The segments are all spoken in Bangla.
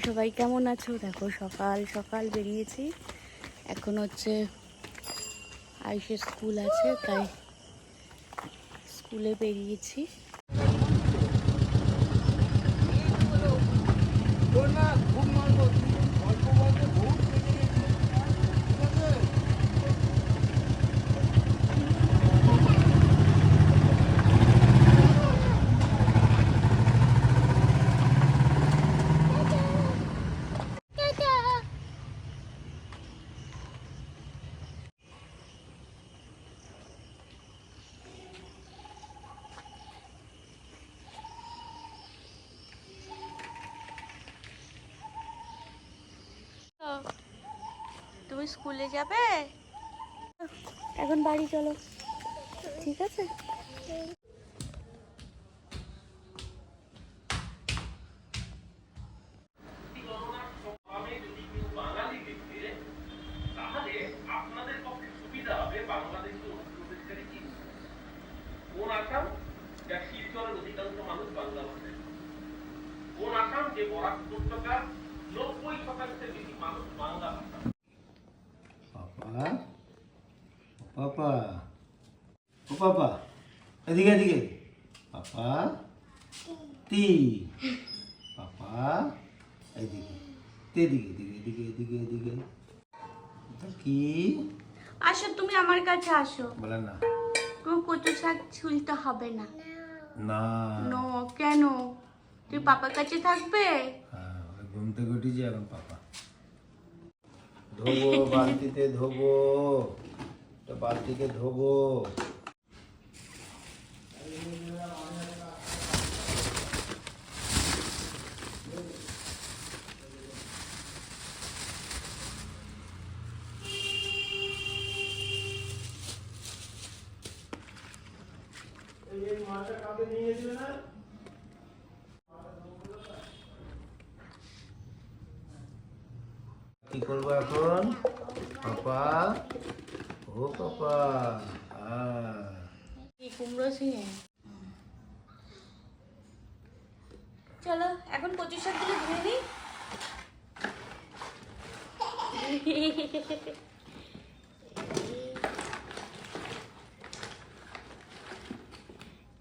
কেমন আছো? দেখো সকাল সকাল বেরিয়েছি। এখন হচ্ছে আইসে স্কুল আছে তাই স্কুলে বেরিয়েছি। স্কুলে যাবে? এখন বাড়ি চলো। ঠিক আছে? কোন আসাম যা শিলচরের অধিকাংশ মানুষ বাংলা ভাষায় কোন আসাম যে বরাক উপত্যকার নব্বই শতাংশের বেশি মানুষ বাংলা ভাষা। ও পাপা। ও পাপা এদিকে এদিকে। পাপা তি। পাপা এদিকে এদিকে এদিকে এদিকে এদিকে। এদিকে কি? আসো তুমি আমার কাছে আসো। বলে না। তোমার কচু শাক ছুলতে হবে না। না। নো কেন? তুই পাপার কাছে থাকবে? হ্যাঁ ঘুম থেকে উঠেছি এখন পাপা। ধোবো বালতিতে ধোবো এটা বালতিকে ধোবো কি করব এখন? পাপা? ও পাপা কুমড়ো চলো, এখন ধুয়ে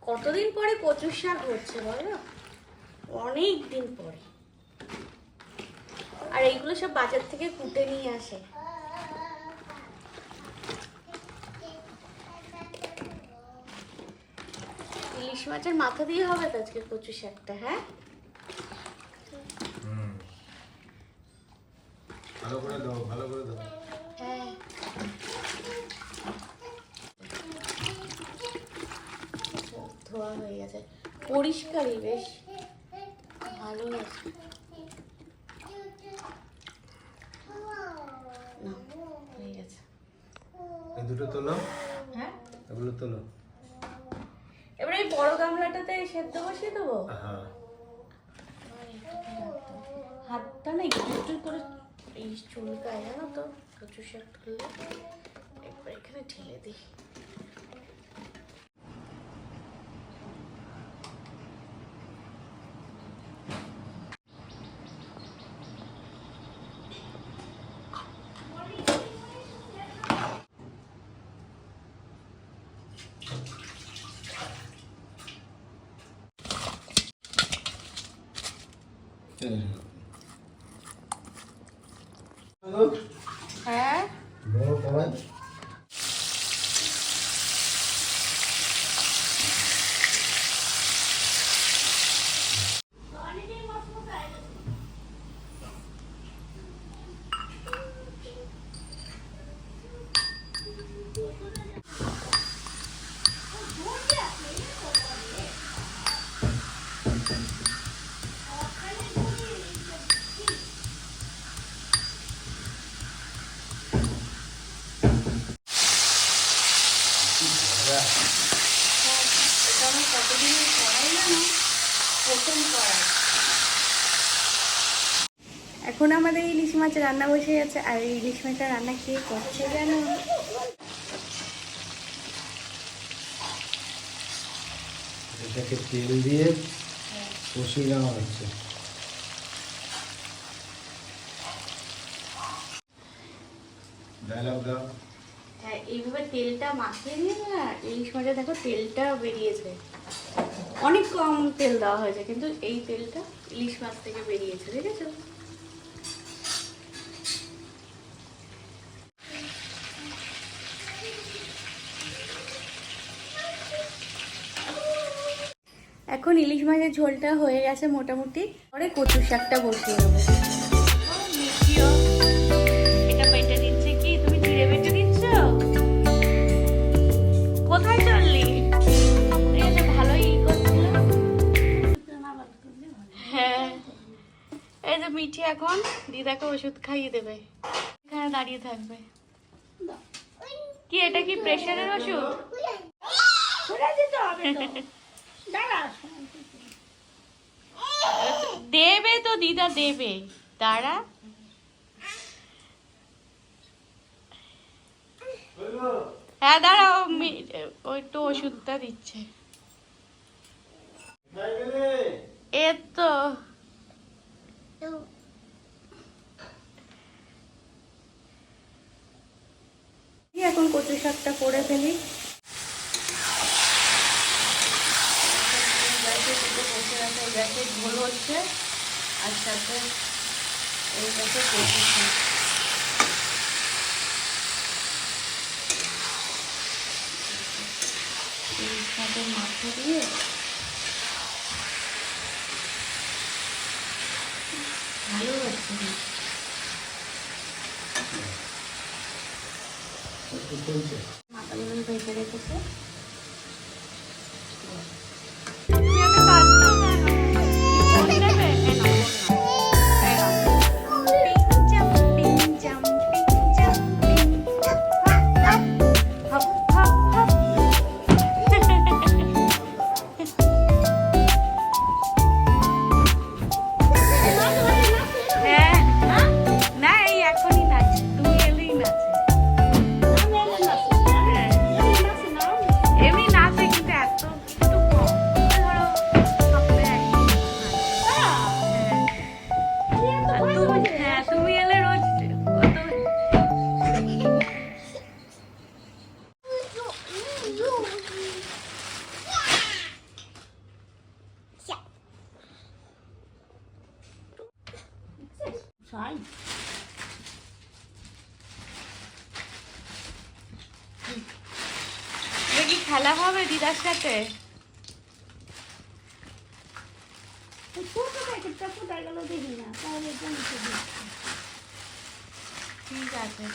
কতদিন পরে কচুর শাক হচ্ছে বলো? অনেক দিন পরে। আর এইগুলো সব বাজার থেকে কুটে নিয়ে আসে। ইলিশ মাছের মাথা দিয়ে হবে তো আজকে কচু শাকটা হ্যাঁ? ভালো করে দাও ভালো করে দাও। হ্যাঁ। ধোয়া হয়ে গেছে। পরিষ্কারই বেশ। ভালো আছে না হয়ে গেছে। এই দুটো তোলো। হ্যাঁ? এগুলো তোলো। এবার এই বড় গামলাটাতে সেদ্ধ বসিয়ে দেবো? হ্যাঁ। হাতটা না একটু করে এই চুলকায় জানো তো কচু শাক তুললে। একবার এখানে ঢেলে দিই। হ্যাঁ এখন আমাদের ইলিশ মাছ রান্না বসে গেছে আর ইলিশ মাছটা রান্না কে করছে যেন এটাকে তেল দিয়ে কষিয়ে নেওয়া হচ্ছে। হ্যাঁ, অনেক কম তেল দেওয়া হয়েছে কিন্তু এই তেলটা ইলিশ মাছ থেকে বেরিয়েছে দেখেছ? ইলিশ মাছের ঝোলটা হয়ে গেছে মোটামুটি। পরে কচুর শাকটা বসিয়ে দেবো। কোথায় চললি? ভালোই হ্যাঁ। এই যে মিঠি এখন দিদাকে ওষুধ খাইয়ে দেবে। এখানে দাঁড়িয়ে থাকবে। কি এটা কি প্রেশারের ওষুধ? দেবে তো দিদা দেবে। দাঁড়া। হ্যাঁ দাঁড়াও মি- ও একটু ওষুধটা দিচ্ছে। এ তো এখন কচু শাকটা করে ফেলি। দুটো বসে রাখা গ্যাসে ঝোল হচ্ছে আর সাথে এই গ্যাসে এই মাথা দিয়ে ভালো হচ্ছে চলছে মাথাগুলো ভেজে রেখেছে দেখি খেলা হবে দিদার সাথে? ঠিক আছে।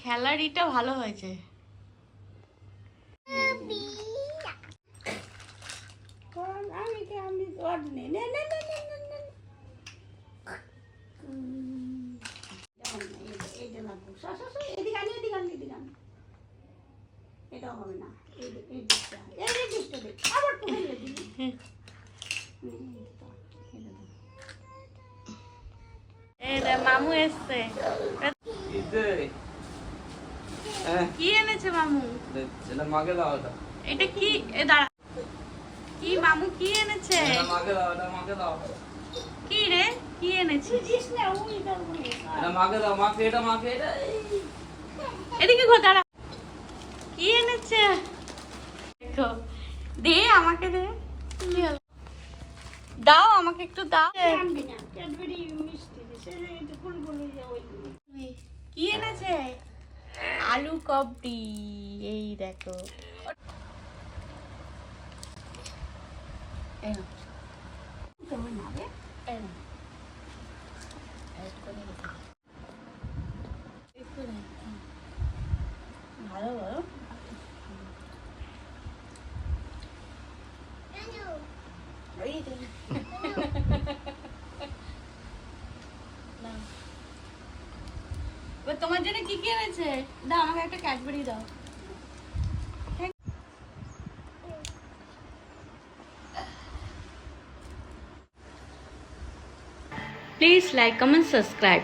তোমার খেলার ইটা ভালো হয়েছে। এটা হবে না এই দিকটা এই দিকটা দেখ আবার মামু এসছে কি এনেছে মামু? এটা মাকে দাও এটা। এটা কি? এ দাঁড়া। কি মামু কি এনেছে? এটা মাকে দাও এটা মাকে দাও। কি রে? কি এনেছিস তুই দিস না, উপরে খা। এটা মাকে দাও মাকে এটা মাকে এটা এদিকে ঘো দাঁড়া। কি এনেছে? দেখো। দে আমাকে দে। দাও আমাকে একটু দাও। কি এনেছে? আলু কবডি এই দেখো। এই নাও, কেমন হবে? এই নাও। Add করে রেখে দাও। একটু দে, হুম। ভালো ভালো এই দে। নাও। এবার তোমার জন্য কি কি এনেছে দাও আমাকে একটা ক্যাডবেরি দাও প্লিজ লাইক কমেন্ট সাবস্ক্রাইব